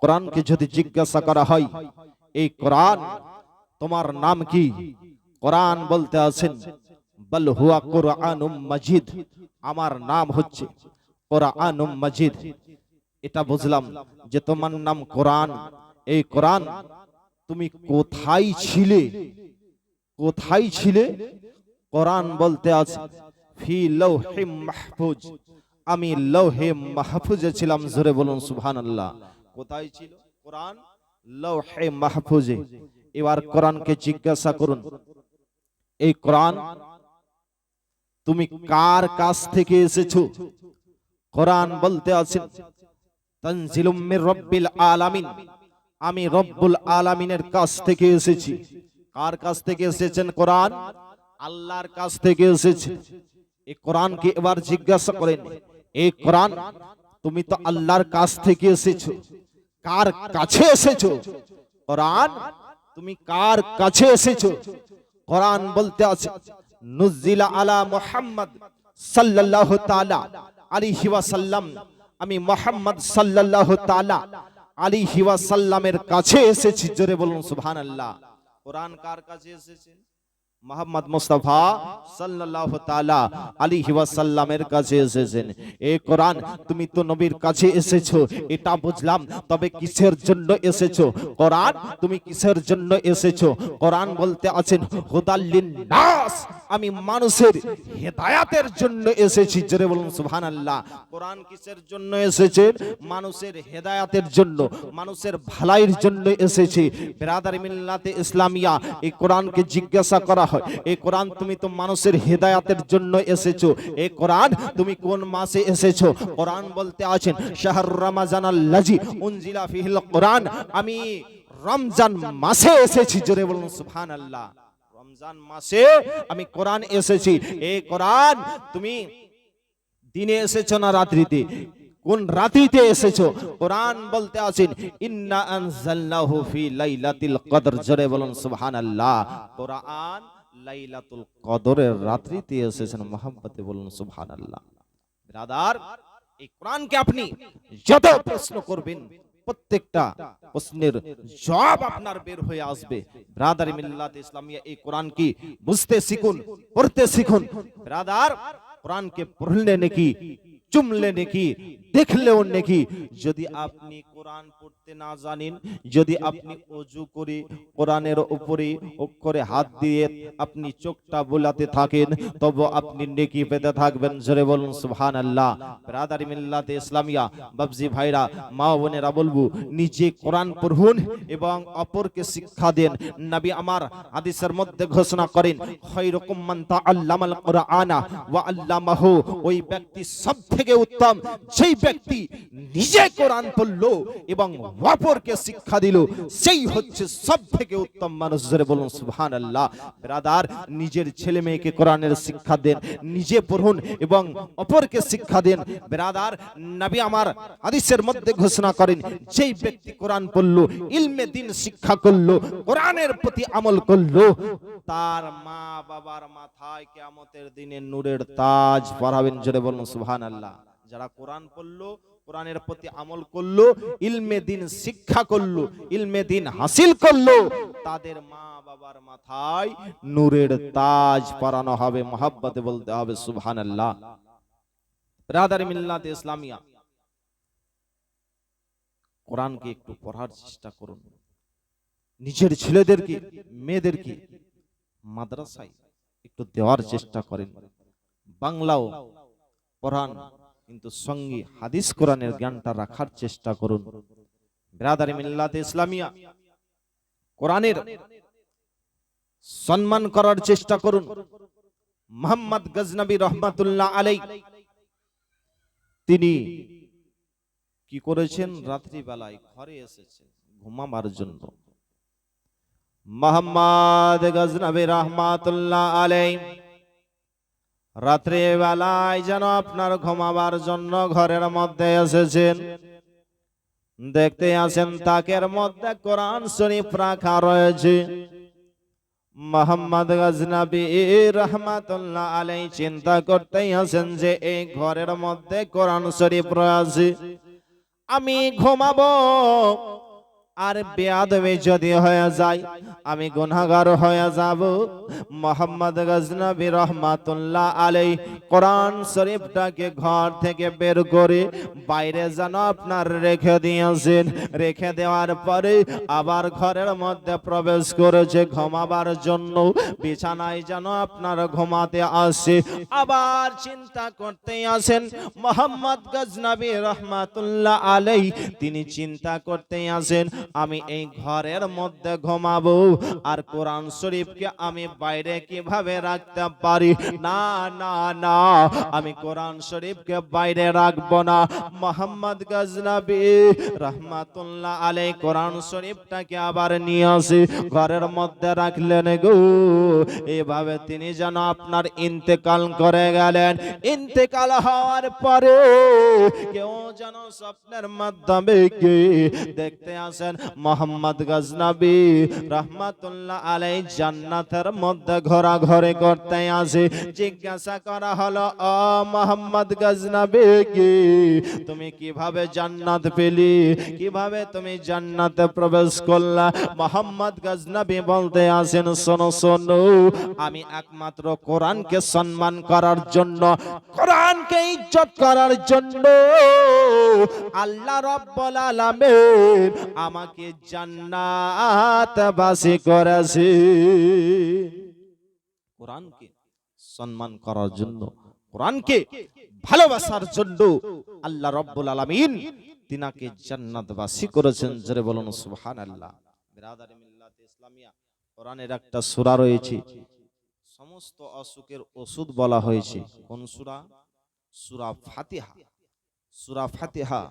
কোরআনকে যদি জিজ্ঞাসা করা হয়, এই কোরআন, তোমার নাম কি? কোরআন বলতে আছেন, বল হুয়া কোরআনুম মাজিদ। আমার নাম হচ্ছে কোরআনুম মাজিদ। এটা বুঝলাম যে তোমার নাম কোরআন। এই কোরআন, তুমি কোথায় ছিলে? কোথায় ছিলে? কোরআন বলতে আছে, ফি লৌহে মাহফুজ। আমি লৌহে মাহফুজে ছিলাম, জোরে বলুন সুবহানাল্লাহ। কোথায় ছিল? কোরআন? লৌহে মাহফুজে। এবার কোরআনকে জিজ্ঞাসা করুন। এই কোরআন, তুমি কার কাছ থেকে এসেছ? কোরআন বলতে আছেন তানজিলুম মির রব্বিল আলামিন। আমি রব্বুল আলামিনের কাছ থেকে এসেছি। কার কাছ থেকে এসেছেন কোরআন? আল্লাহর কাছ থেকে এসেছে। এই কোরআনকে এবার জিজ্ঞাসা করেন, এই কোরআন, তুমি তো আল্লাহর কাছ থেকে এসেছ? কার কাছে এসেছ? কোরআন? তুমি কার কাছে এসেছ? কোরআন বলতে আছে নুজিলা আলা মুহাম্মদ সাল্লাল্লাহু তাআলা আলাইহি ওয়াসাল্লাম। আমি মুহাম্মদ সাল্লাল্লাহু তাআলা আলাইহি ওয়াসাল্লামের কাছে এসেছি। জোরে বলুন, সুবহানাল্লাহ। কোরআন কার কাছে এসেছে? মোহাম্মদ মুস্তাফা সাল্লাল্লাহু তাআলা আলাইহি ওয়াসাল্লামের কাছে এসেছেন। এই কোরআন, তুমি তো নবীর কাছে এসেছ, এটা বুঝলাম, তবে কিসের জন্য এসেছ? কোরআন, তুমি কিসের জন্য এসেছ? কোরআন বলতে আছেন হুদাল্লিন নাস আমি মানুষের হেদায়াতের জন্য এসেছি, জোরে বলুন সুবহানাল্লাহ। কোরআন কিসের জন্য এসেছে? মানুষের হেদায়াতের জন্য, মানুষের ভালাইয়ের জন্য এসেছে। বিরাদার মিল্লাতে ইসলামিয়া, এই কোরআনকে জিজ্ঞাসা করা হয়। এই কোরআন তুমি তো মানুষের হেদায়াতের জন্য এসেছ। এই কোরআন তুমি কোন মাসে এসেছ? কোরআন বলতে আছেন, শাহর রমাজান আল্লাজি উনজিলা ফিহিল কোরআন। আমি রমজান মাসে এসেছি, জোরে বলুন, সুবহানাল্লাহ। রমজান মাসে আমি কোরআন এসেছি। এই কোরআন তুমি দিনে এসেছ না রাত্রিতে? কোন রাত্রিতে এসেছ? কোরআন বলতে আছেন, ইন্না আনজালনাহু ফি লাইলাতিল কদর। জোরে বলুন, সুবহানাল্লাহ। কোরআন লাইলাতুল কদরের রাত্রিতে এসেছেন মোহাম্মতে বলুন, সুবহানাল্লাহ। ব্রাদার, এই কোরআনকে আপনি যত প্রশ্ন করবেন, প্রত্যেকটা প্রশ্নের জবাব আপনার বের হয়ে আসবে। ব্রাদার মিল্লাত ইসলামিয়া, এই কোরআন কি বুঝতে শিখুন, পড়তে শিখুন? ব্রাদার, কোরআনকে পড়লে নাকি চুমলে নাকি, দেখলেও নাকি। যদি আপনি কোরআন পড়তে না জানেন, যদি আপনি অজু করে কোরআনের উপরে অক্ষরে হাত দিয়ে আপনি চোখটা বোলাতে থাকেন, তবে আপনি নেকি পেতে থাকবেন। জোরে বলুন, সুবহানাল্লাহ। ব্রাদার মিল্লাতে ইসলামিয়া বাবজি ভাইরা, মা বোনেরা বলব, নিজে কোরআন পড়ুন এবং অপরকে শিক্ষা দেন। নবী আমার হাদিসের মধ্যে ঘোষণা করেন, খৈরকুম মান তাআল্লামাল কুরআনা ওয়া আল্লামাহু। ওই ব্যক্তি সব থেকে উত্তম। সেই ব্যক্তি নিজে কোরআন পড়ল এবং অপরকে শিক্ষা দিল। সেই হচ্ছে সব থেকে উত্তম মানুষ। জোরে বলুন, সুবহানাল্লাহ। ব্রাদার, নিজের ছেলে মেয়েকে কোরআনের শিক্ষা দেন, নিজে পড়ুন এবং অপরকে শিক্ষা দেন। ব্রাদার, নবী আমার হাদিসের মধ্যে ঘোষণা করেন, যেই ব্যক্তি কোরআন পড়ল, ইলমে দিন শিক্ষা করল, কোরআনের প্রতি আমল করল, তার মা বাবার মাথায় কিয়ামতের দিনে নূরের তাজ পরাবেন। জোরে বলুন, সুবহানাল্লাহ। যারা কোরআন পড়ল, কোরআনের প্রতি আমল করল, ইলমে দিন শিক্ষা করল, ইলমে দিন হাসিল করল, তাদের মা বাবার মাথায় নূরের তাজ পরানো হবে, মহাব্বতে বলতে হবে, সুবহানাল্লাহ। ব্রাদার মিল্লাত ইসলামিয়া। কোরআনকে একটু পড়ার চেষ্টা করুন। নিজের ছেলেদেরকে, মেয়েদেরকে মাদ্রাসায় একটু দেওয়ার চেষ্টা করেন। বাংলাও পড়ান। কিন্তু সঙ্গে হাদিস কোরআনের জ্ঞানটা রাখার চেষ্টা করুন। ব্রাদারি মিল্লাতে ইসলামিয়া কোরআনের সম্মান করার চেষ্টা করুন। মোহাম্মদ গজনবী রহমাতুল্লাহ আলাই তিনি কি করেছেন? রাত্রিবেলায় ঘরে এসেছেন ঘুমাবার জন্য। মোহাম্মদ গজনবী রহমাতুল্লাহ আলাই রাত্রে বেলায় যেন আপনার ঘুমাবার জন্য ঘরের মধ্যে এসেছেন। দেখতে আছেন তাকের মধ্যে কোরআন শরীফ রাখা রয়েছে। মোহাম্মদ গজনবী রহমাতুল্লাহ আলাই চিন্তা করতেই আছেন যে এই ঘরের মধ্যে কোরআন শরীফ রয়েছে। আমি ঘুমাবো আর বেয়াদবে যদি হয়ে যায়, আমি গুনাহগার হয়ে যাব। মোহাম্মদ গজনবী রহমাতুল্লাহ আলাই কোরআন শরীফটাকে ঘর থেকে বের করে বাইরে যেন আপনার রেখে দিয়েছেন। রেখে দেওয়ার পরে আবার ঘরের মধ্যে প্রবেশ করেছে, ঘুমাবার জন্য। বিছানায় যেন আপনার ঘুমাতে আসে, আবার চিন্তা করতে আসেন। মোহাম্মদ গজনবী রহমাতুল্লাহ আলাই তিনি চিন্তা করতে আসেন আমি এই ঘরের মধ্যে ঘুমাবো। আর কোরআন শরীফকে আমি বাইরে কীভাবে রাখতে পারি? না না না, আমি কোরআন শরীফকে বাইরে রাখব না। মোহাম্মদ গজনবী রহমাতুল্লাহ আলাই কোরআন শরীফটাকে আবার নিয়ে আসি। ঘরের মধ্যে রাখলেন গো। এভাবে তিনি যেন আপনার ইন্তেকাল করে গেলেন। ইন্তেকাল হওয়ার পরে কেউ যেন স্বপ্নের মাধ্যমে দেখতে আসেন। মোহাম্মদ গজনবী রহমাতুল্লাহ আলাই জান্নাতের মধ্যে ঘোরাঘুরি করতে আসে। জিজ্ঞাসা করা হলো, ও মোহাম্মদ গজনবী কি? তুমি কীভাবে জান্নাত পেলি? কীভাবে তুমি জান্নাতে প্রবেশ করলা? মোহাম্মদ গজনবী বলতে আসেন, শোনো শোনো, আমি একমাত্র কোরআনকে সম্মান করার জন্য, কোরআনকে ইজ্জত করার জন্য আল্লাহ রব্বুল আলামিন আমাকে জান্নাত বাসী করেছে। কোরআনকে সম্মান করার জন্য, কোরআনকে ভালোবাসার জন্য আল্লাহ রব্বুল আলামিন তিনাকে জান্নাতবাসী করেছেন। জোরে বলুন, সুবহানাল্লাহ। বিরাদারি মিল্লাত ইসলামিয়া, কোরআনের একটা সূরা রয়েছে। সমস্ত অসুখের ওষুধ বলা হয়েছে। কোন সূরা? সূরা ফাতিহা। সূরা ফাতিহা,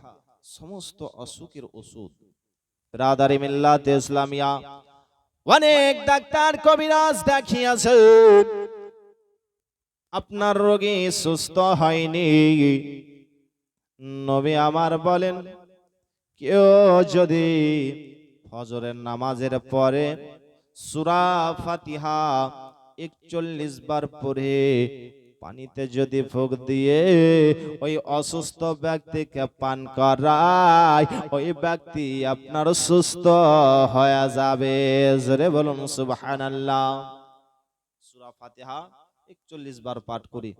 সমস্ত অসুখের ওষুধ। বিরাদারি মিল্লাত ইসলামিয়া। অনেক ডাক্তার কবিরাজ দেখিয়াছেন আপনার রোগী সুস্থ হয়নি। নবী আমার বলেন, কেউ যদি ফজরের নামাজের পরে সুরা ফাতিহা একচল্লিশ বার পড়ে পানিতে যদি ফুক দিয়ে ওই অসুস্থ ব্যক্তিকে পান করায়, ওই ব্যক্তি আপনার সুস্থ হয়ে যাবে। জোরে বলুন, সুবহানাল্লাহ। সূরা ফাতিহা 41 বার পাঠ করি।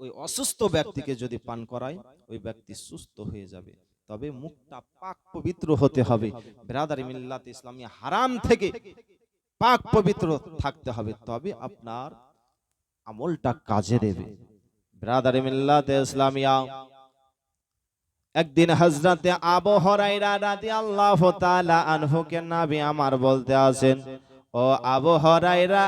ওই অসুস্থ ব্যক্তিকে যদি পান করায়, ওই ব্যক্তি সুস্থ হয়ে যাবে। তবে মুখটা পাক পবিত্র হতে হবে। ব্রাদারি মিল্লাত ইসলামী হারাম থেকে পাক পবিত্র থাকতে হবে। তবে আপনার আমলটা কাজে দেবে। ব্রাদার মিল্লাতে ইসলামিয়া, একদিন হজরতে আবু হরাইরা রাদিয়াল্লাহু তাআলা আনহুকে নবী আমার বলতে আছেন ও আবু হরাইরা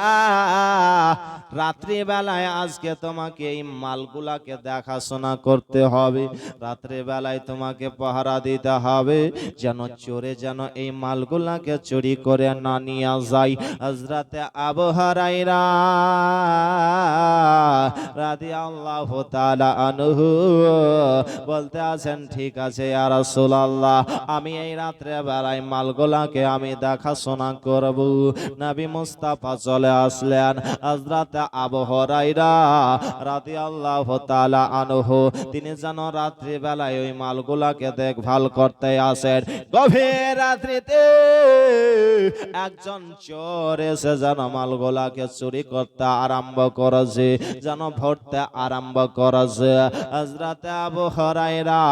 রাত্রি বেলায় আজকে তোমাকে এই মালগুলাকে দেখাশোনা করতে হবে। রাত্রি বেলায় তোমাকে পাহারা দিতে হবে, যেন চোরে যেন এই মালগুলাকে চুরি করে না নিয়ে যায়। হজরতে আবু হরাইরা রাদি আল্লাহ আনহু বলতে আছেন, ঠিক আছে আর রাসূলুল্লাহ, আমি এই রাত্রে বেলায় মালগুলাকে আমি দেখাশোনা করব। নবী মুস্তাফা চলে আসলেন। হযরত আবু হুরায়রা রাদিয়াল্লাহু তাআলা আনহু, তিনি যেন রাত্রি বেলায় ওই মালগুলাকে দেখভাল করতে আসেন। গভীর রাত্রিতে একজন চোর এসে যেন মালগুলাকে চুরি করতে আরম্ভ করেছে, যেন ভরতে আরম্ভ করেছে। হযরত আবু হুরায়রা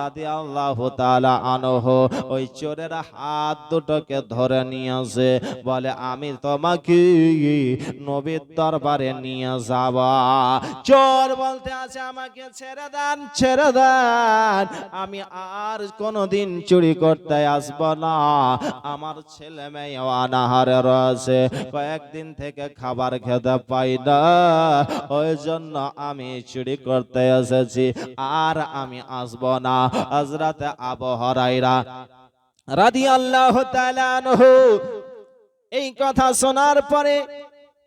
রাদিয়াল্লাহু তাআলা আনহু, ওই চোরের হাত দুটোকে ধরে নিয়েছে, বলে আমি তোমাকে নবীর দরবারে নিয়ে যাব। চোর বলতে আছে, আমাকে ছেড়ে দেন ছেড়ে দেন। আমি আর কোনোদিন চুরি করতে আসব না। আমার ছেলে মেয়ে অনাহারে রয়েছে। কয়েকদিন থেকে খাবার খেতে পাই না। ওই জন্য আমি চুরি করতে এসেছি। আর আমি আসব না। হজরত আবহরাইরা রাদি আল্লাহ এই কথা শোনার পরে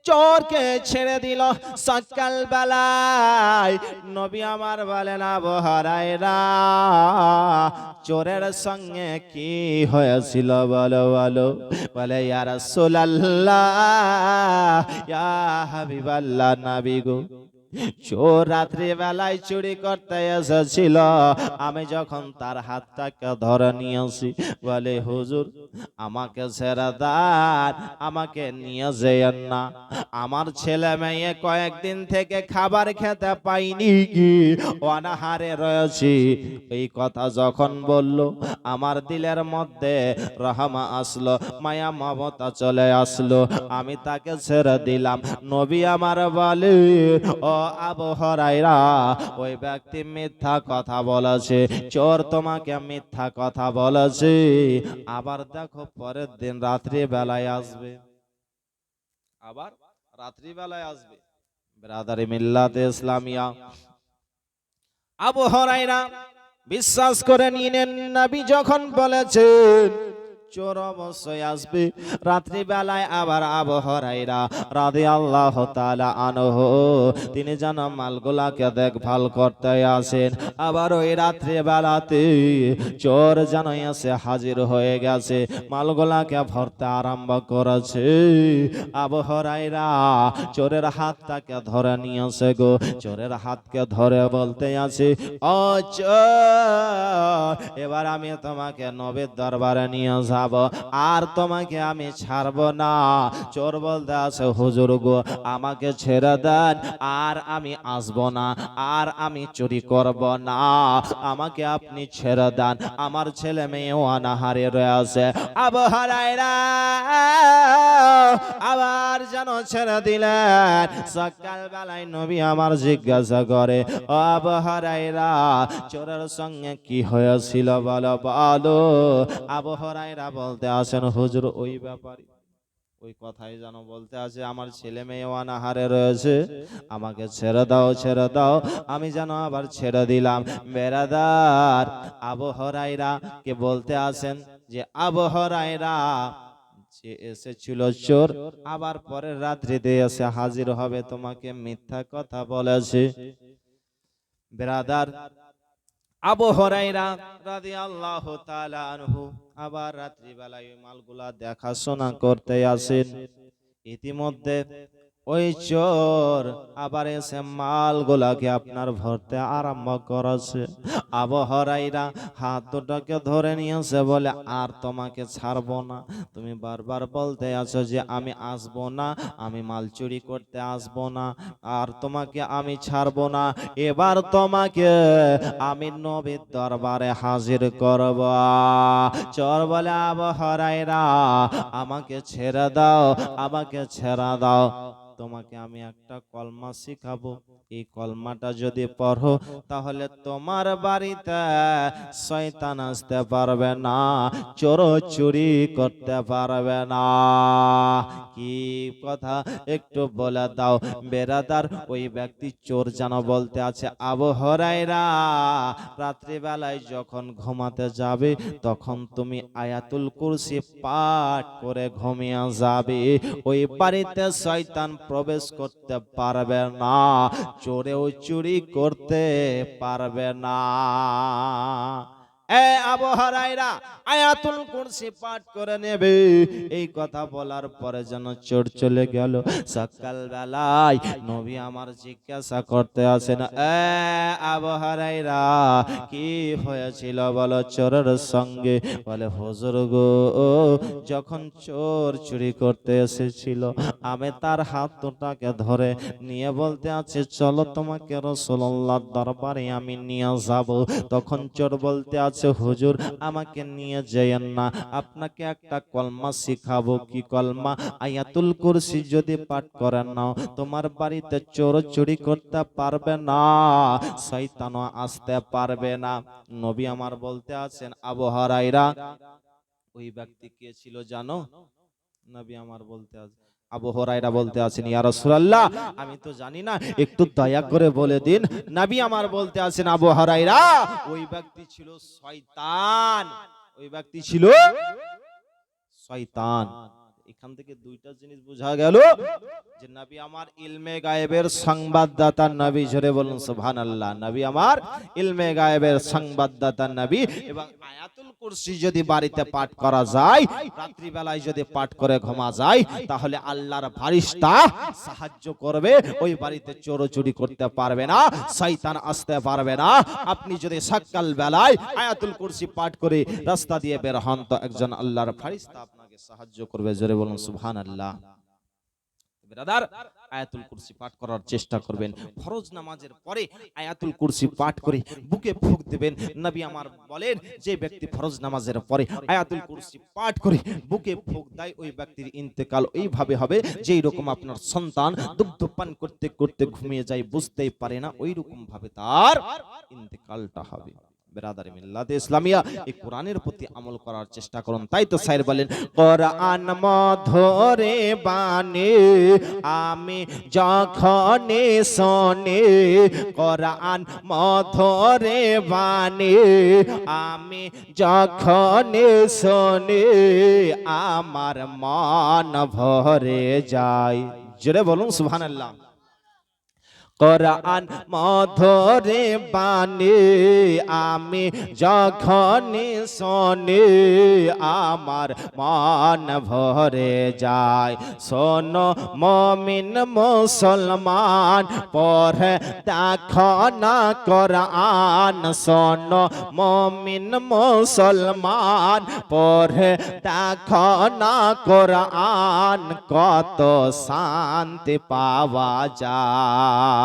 চোরকে ছেড়ে দিল। সকাল বেলায় নবী আমার বলেন আবহারায়রা চোরের সঙ্গে কি হয়েছিল বলো বলো? বলে ইয়ার সোলাল্লাহ ইয়া হাবিবাল্লাহ, নাবি গো। চোর রাত্রি বেলায় চুরি করতে এসেছিল। আমি যখন তার হাতটাকে ধরে নিয়েছি, বলে, হুজুর, আমাকে ছেড়ে দেন, আমাকে নিয়ে যেয়েন না। আমার ছেলে মেয়ে কয়েকদিন থেকে খাবার খেতে পাইনি কি? অনাহারে রয়েছি। এই কথা যখন বলল, আমার দিলের মধ্যে রহমা আসলো, মায়া মমতা চলে আসলো। আমি তাকে ছেড়ে দিলাম। নবী আমার বলে, ও আবহরাইরা ওই ব্যক্তি মিথ্যা কথা বলেছে চোর তোমাকে মিথ্যা কথা বলেছে। আবার দেখো পরের দিন রাত্রি বেলায় আসবে। আবার রাত্রি বেলায় আসবে। ব্রাদারি মিল্লাতে ইসলামিয়া। আবু হরাইরা বিশ্বাস করে নিলেন নবী যখন বলেছেন চোর অবশ্যই আসবে। রাত্রি বেলায় আবার আবহরাইরা রাধে আল্লাহ তালা আনহ, তিনি যেন মালগুলাকে দেখভাল করতে আসেন। আবার ওই রাত্রি বেলাতে চোর যেন এসে হাজির হয়ে গেছে, মালগুলাকে ভরতে আরম্ভ করেছে। আবহরাইরা চোরের হাতটাকে ধরে নিয়েছে গো, চোরের হাতকে ধরে বলতে আছে চোর, এবার আমি তোমাকে নবীর দরবারে নিয়ে যাব। আর তোমাকে আমি ছাড়ব না। চোর বলতে আছে, হুজুর গো, আমাকে ছেড়ে দেন, আর আমি আসব না, আর আমি চুরি করব না। আমাকে আপনি ছেড়ে দেন, আমার ছেলে মেয়েও অনাহারে রয়েছে। আবহারায়রা আবার যেন ছেড়ে দিলেন। সকাল বেলায় নবী আমার জিজ্ঞাসা করে আবহারায়রা চোরের সঙ্গে কি হয়েছিল বলো বলো। আবহারায়রা বলতে আসেন, হুজুর, ওই ব্যাপারে। ওই কথাই যেন বলতে আছে আমার ছেলে মেয়ে অনাহারে রয়েছে, আমাকে ছেড়ে দাও ছেড়ে দাও, আমি যেন আবার ছেড়ে দিলাম। বেড়াদার আবহরাইরা কে বলতে আসেন যে আবহরাইরা যে এসেছিল চোর, আবার পরের রাত্রিতে এসে হাজির হবে, তোমাকে মিথ্যা কথা বলেছে। বেরাদার আবু হরাইরা রাদিয়াল্লাহু তাআলা আনহু আবার রাত্রিবেলায় মালগুলা দেখাশোনা করতে আসেন। ইতিমধ্যে ওই চোর আবার এসে মালগুলাকে আপনার ভরতে আরম্ভ করেছে। আবহরাইরা হাত দুটাকে ধরে নিয়েছে বলে, আর তোমাকে ছাড়বো না। তুমি বারবার বলতে আছো যে আমি আসব না, আমি মাল চুরি করতে আসব না, আর তোমাকে আমি ছাড়বো না। এবার তোমাকে আমি নবীর দরবারে হাজির করব। চর বলে আবহরাইরা আমাকে ছেড়ে দাও, আমাকে ছেড়ে দাও। তোমাকে আমি একটা কলমা শিখাবো। এই কলমাটা যদি পড়ো, তাহলে তোমার বাড়িতে শয়তান আসতে পারবে না, চোর চুরি করতে পারবে না। কি কথা? একটু বলে দাও, বেরাদার, ওই ব্যক্তি চোর যেন বলতে আছে আবহরাইরা রাত্রিবেলায় যখন ঘুমাতে যাবে, তখন তুমি আয়াতুল কুরসি পাঠ করে ঘুমিয়ে যাবে। ওই বাড়িতে শয়তান প্রবেশ করতে পারবে না চোরেও চুরি করতে পারবে না। এই কথা বলার পরে যেন চোর চলে গেল। সকাল আমার জিজ্ঞাসা করতে আবহারাইরা কি হয়েছিল বলো চোরের সঙ্গে? বলে, হুজুর গো, যখন চোর চুরি করতে এসেছিল, আমি তার হাত দুটাকে ধরে নিয়ে বলতে আছে, চলো তোমাকে রসুল্লাহ দরবারে আমি নিয়ে যাব। তখন চোর বলতে আছে হুজুর, আমাকে নিয়ে যেয়েন না। আপনাকে একটা কলমা শিখাবো। কি কলমা? আয়াতুল কুরসি যদি পাঠ করেন নাও, তোমার বাড়িতে চোর চুরি করতে পারবে না, শয়তানও আসতে পারবে না। নবী আমার বলতে আছেন আবহারাইরা ওই ব্যক্তি কে ছিল জানো? নবী আমার বলতে আছে আবু হরাইরা বলতে আছেন ইয়া রাসূলুল্লাহ, আমি তো জানি না, একটু দয়া করে বলে দিন। নবী আমার বলতে আছেন আবু হরাইরা ওই ব্যক্তি ছিল শয়তান। ওই ব্যক্তি ছিল শয়তান। এখান থেকে দুইটা জিনিস বোঝা গেল যে নবী আমার ইলমে গায়েবের সংবাদদাতা নবী। জোরে বলুন, সুবহানাল্লাহ। নবী আমার ইলমে গায়েবের সংবাদদাতা নবী। এবং আয়াতুল কুরসি যদি বাড়িতে পাঠ করা যায় রাত্রি বেলায় যদি পাঠ করে ঘুমা যায়, তাহলে আল্লাহর ফারিস্তা সাহায্য করবে, ওই বাড়িতে চোরচুরি করতে পারবে না, শয়তান আসতে পারবে না। আপনি যদি সকাল বেলায় আয়াতুল কুরসি পাঠ করে রাস্তা দিয়ে বের হন, তো একজন আল্লাহর ফারিস্তা আপনাকে সাহায্য করবে, জোরে বলুন, সুবহানাল্লাহ। ব্রাদার, আয়াতুল কুরসি পাঠ করার চেষ্টা করবেন। ফরজ নামাজের পরে আয়াতুল কুরসি পাঠ করে বুকে দেবেন। নবী আমার বলেন, যে ব্যক্তি ফরজ নামাজের পরে আয়াতুল কুরসি পাঠ করে বুকে ফুক দেয়, ওই ব্যক্তির ইন্তেকাল ওইভাবে হবে যেই রকম আপনার সন্তান দুগ্ধ পান করতে করতে ঘুমিয়ে যায়, বুঝতেই পারে না ওই রকম ভাবে তার ইন্তেকালটা হবে। বেরাদারি মিল্লাতে ইসলামিয়া এই কোরআনের প্রতি আমল করার চেষ্টা করুন। তাই তো স্যার বলেন কোরআন মধরে বানে আমি যখন শোনে কোরআন মধরে বানে আমি যখন শোনে আমার মন ভরে যায়। জোরে বলুন সুবহানাল্লাহ। কোরআন মধরে বাণী, আমি যখন শোনে, আমার মন ভরে যায়। শোনো, মমিন মুসলমান, পড়ে দেখো না কোরআন। শোনো, মমিন মুসলমান, পড়ে দেখো না কোরআন। কত শান্তি পাওয়া যায়।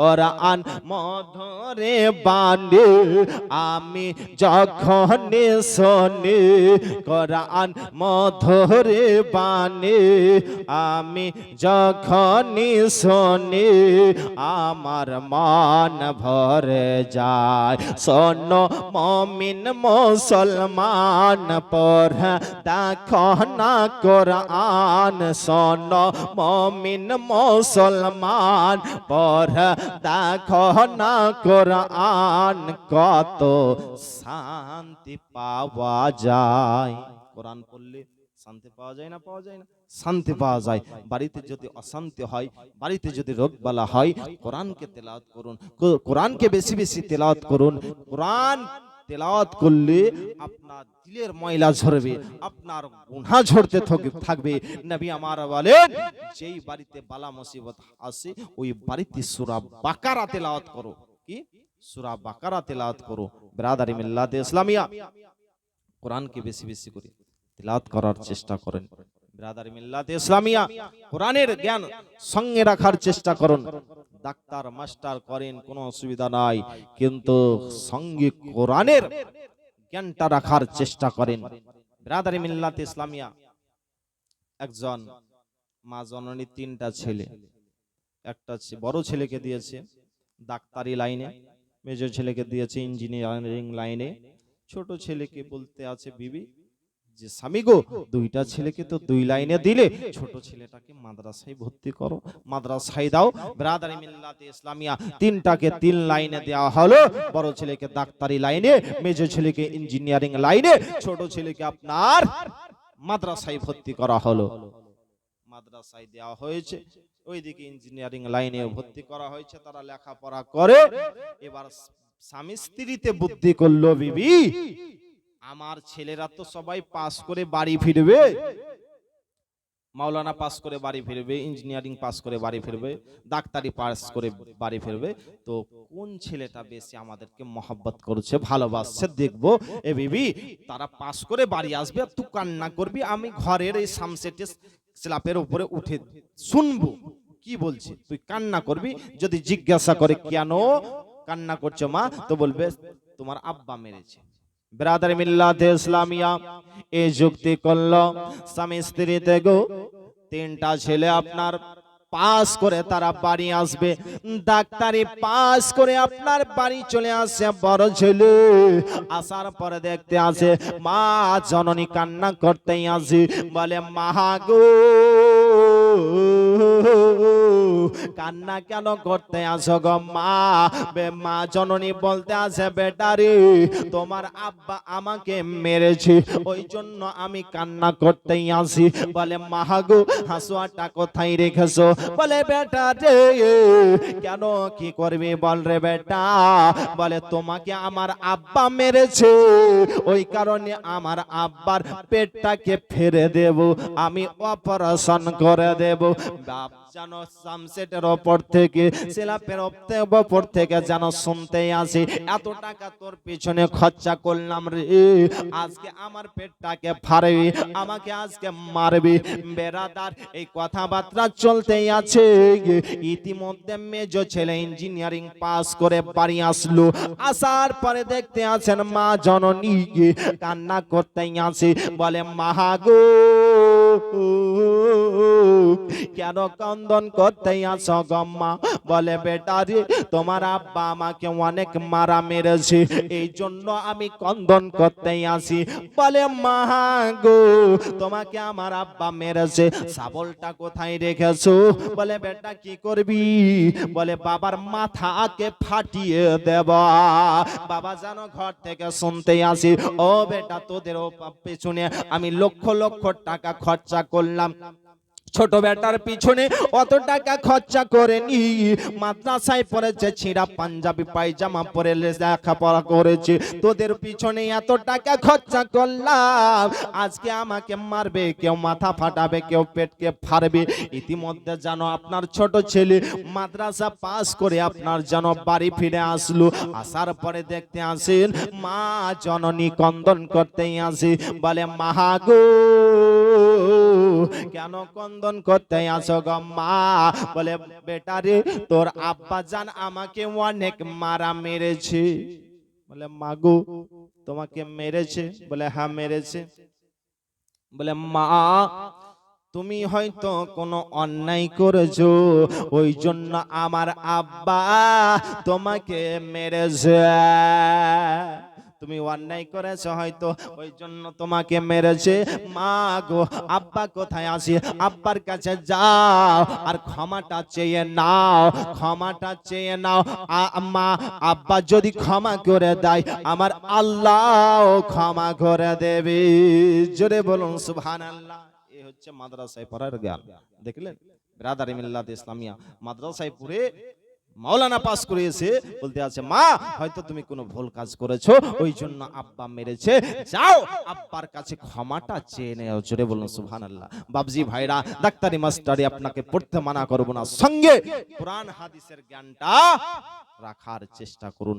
কোরআন মধরে বাণী, আমি যখন শোনি কোরআন মধরে বাণী, আমি যখন শোনি আমার মন ভরে যায়। শোন মমিন মুসলমান, পড় দেখো কোরআন। শোন মমিন মুসলমান, পড় দেখো না কোরআন কত শান্তি পাওয়া যায়। কোরআন পড়লে শান্তি পাওয়া যায় না? পাওয়া যায় না। শান্তি পাওয়া যায়। বাড়িতে যদি অশান্তি হয়, বাড়িতে যদি রোগ বালা হয়, কোরআনকে তেলাওয়াত করুন। কোরআনকে বেশি বেশি তেলাওয়াত করুন। কোরআন তেলাওয়াত করলে আপনার দিলের ময়লা ঝরবে, আপনার গুনাহ ঝরতে থাকবে। নবী আমার বলেন, যেই বাড়িতে বালা মুসিবত আসে, ওই বাড়িতে সূরা বাকারা তেলাওয়াত করো। কি? সূরা বাকারা তেলাওয়াত করো। ব্রাদারি মিল্লাতে ইসলামিয়া, কোরআনকে বেশি বেশি করে তেলাওয়াত করার চেষ্টা করেন। ব্রাদারি মিল্লাতে ইসলামিয়া, কোরআনের জ্ঞান সঙ্গে রাখার চেষ্টা করুন। ডাক্তার, মাস্টার করেন, কোনো অসুবিধা নাই। কিন্তু সঙ্গে কোরআনের জ্ঞানটা রাখার চেষ্টা করেন। ব্রাদারি মিল্লাতে ইসলামিয়া একজন মা জননী তিনটা ছেলে। একটা বড় ছেলেকে দিয়েছে ডাক্তারি লাইনে, মেজর ছেলেকে দিয়েছে ইঞ্জিনিয়ারিং লাইনে। ছোট ছেলেকে বলতে আছে, বিবি যে স্বামী গো দুইটা ছেলেকে তো দুই লাইনে দিলে ছোট ছেলেটাকে মাদ্রাসায় ভর্তি করো মাদ্রাসায় দাও। ব্রাদার মিল্লাতে ইসলামিয়া তিনটাকে তিন লাইনে দেওয়া হলো। বড় ছেলেকে ডাক্তারি লাইনে মেজর ছেলেকে ইঞ্জিনিয়ারিং লাইনে ছোট ছেলেকে আপনার মাদ্রাসায় ভর্তি করা হলো। মাদ্রাসায় দেওয়া হয়েছে। ওইদিকে ইঞ্জিনিয়ারিং লাইনে ভর্তি করা হয়েছে। তারা লেখাপড়া করে। এবার স্বামী স্ত্রীতে বুদ্ধি করল বিবি। আমার ছেলেরা তো সবাই পাস করে বাড়ি ফিরবে। মাওলানা পাস করে বাড়ি ফিরবে ইঞ্জিনিয়ারিং পাস করে বাড়ি ফিরবে, ডাক্তারি পাস করে বাড়ি ফিরবে। তো কোন ছেলেটা বেশি আমাদেরকে মহব্বত করছে, ভালোবাসছে, দেখব? এ বিবি, তারা পাস করে বাড়ি আসবে, আর তুই কান্না করবি, আমি ঘরের এই সামসেটে স্ল্যাপের উপরে উঠে শুনব। কি বলছে? তুই কান্না করবি? যদি জিজ্ঞাসা করে, কেন কান্না করছ মা? তো বলবে, তোমার আব্বা মেরেছে। ব্রাদার মিল্লাতে ইসলামিয়া এই যুক্তি করল, স্বামী স্ত্রীতে গো, তিনটা ছেলে আপনার পাস করে তারা বাড়ি আসবে। ডাক্তারি পাস করে আপনার বাড়ি চলে আসে, বড় ছেলে। আসার পরে দেখতে আসে, মা জননী কান্না করতেই আসে, বলে মাহা গো কান্না কেন করতে আসো গো মা? বে মা, জননী বলতে আসে বেটারি, তোমার আব্বা আমাকে মেরেছে ওই জন্য আমি কান্না করতেই আসি বলে মাহাগো হাসুয়াটা কোথায় রেখেছো? বলে, বেটা রে, কেন কি করবি বল রে বেটা? বলে, তোমাকে আমার আব্বা মেরেছে, ওই কারণে আমার আব্বার পেটটাকে ফেরে দেব। আমি অপারেশন করে দেব। বাপ যেন সামসেটের ওপর থেকে সিলাপের ওপর থেকে যেন শুনতে আসি, এত টাকা তোর পিছনে খরচা করলাম রে। আজকে আমার পেটটাকে ফাড়বি, আমাকে আজকে মারবি। বেরাদার, এই কথাবার্তা চলতেই আছে। ইতিমধ্যে মেজো ছেলে ইঞ্জিনিয়ারিং পাস করে বাড়ি আসলো। আসার পরে দেখতে আছেন মা জননী। কান্না করতেই আসি, বলে মাহাগো কেন কন্দন করতেই আসো গম্মা? বলে বেটারি তোমার আব্বা আমাকে অনেক মারা মেরেছে এই জন্য আমি কন্দন করতেই আসি। বলে মাহাগো তোমাকে আমার আব্বা মেরেছে শাবলটা কোথায় রেখেছো? বলে, বেটা, কি করবি? বলে, বাবার মাথা মাথাকে ফাটিয়ে দেবা। বাবা যেন ঘর থেকে শুনতে আসি, ও বেটা, তোদের পেছনে আমি লক্ষ লক্ষ টাকা খরচা করলাম। ছোট বেটার পিছনে অত টাকা খরচা করে নি মাদ্রাসায় পড়েছে, ছিঁড়া পাঞ্জাবি, পায়জামা পরে লেখাপড়া করেছে। তোদের পিছনে এত টাকা খরচা করলাম, আজকে আমাকে মারবে, কেউ মাথা ফাটাবে, কেউ পেটকে ফাড়বে। ইতিমধ্যে জানো আপনার ছোট ছেলে মাদ্রাসা পাস করে আপনার যেন বাড়ি ফিরে আসলো। আসার পরে দেখতে আসেন, মা জননী কন্দন করতেই আসে। বলে মাহাগো কেন কন্দন করতে আসো গো মা? বলে, বেটা রে, তোর আব্বা জান আমাকে অনেক মারা মেরেছে। বলে, মাগো, তোমাকে মেরেছে? বলে হ্যাঁ মেরেছে। বলে, মা, তুমি হয়তো কোনো অন্যায় করেছ, ওই জন্য আমার আব্বা তোমাকে মেরেছে। তুমি অন্যায় করেছ হয়তো ওই জন্য তোমাকে মেরেছে। মা গো, আব্বা কোথায় আসি আব্বার কাছে যাও আর ক্ষমাটা চেয়ে নাও, ক্ষমাটা চেয়ে নাও। মা, আব্বা যদি ক্ষমা করে দেয়, আমার আল্লাহ ক্ষমা করে দেবে। জোরে বলুন সুবহান আল্লাহ এ হচ্ছে মাদ্রাসায় পড়ার জ্ঞান। দেখলেন? ব্রাদার মিল্লাত ইসলামিয়া মাদ্রাসায় পড়ে মাওলানা পাস করিয়েছে, বলতে আছে, মা, হয়তো তুমি কোনো ভুল কাজ করেছ, ওই জন্য আব্বা মেরেছে। যাও, আব্বার কাছে ক্ষমাটা চেয়ে নেও। জোরে বলুন, সুবহানাল্লাহ। বাবজি ভাইরা, ডাক্তারি মাস্টারি আপনাকে পড়তে মানা করব না। সঙ্গে কোরআন হাদিসের জ্ঞানটা রাখার চেষ্টা করুন।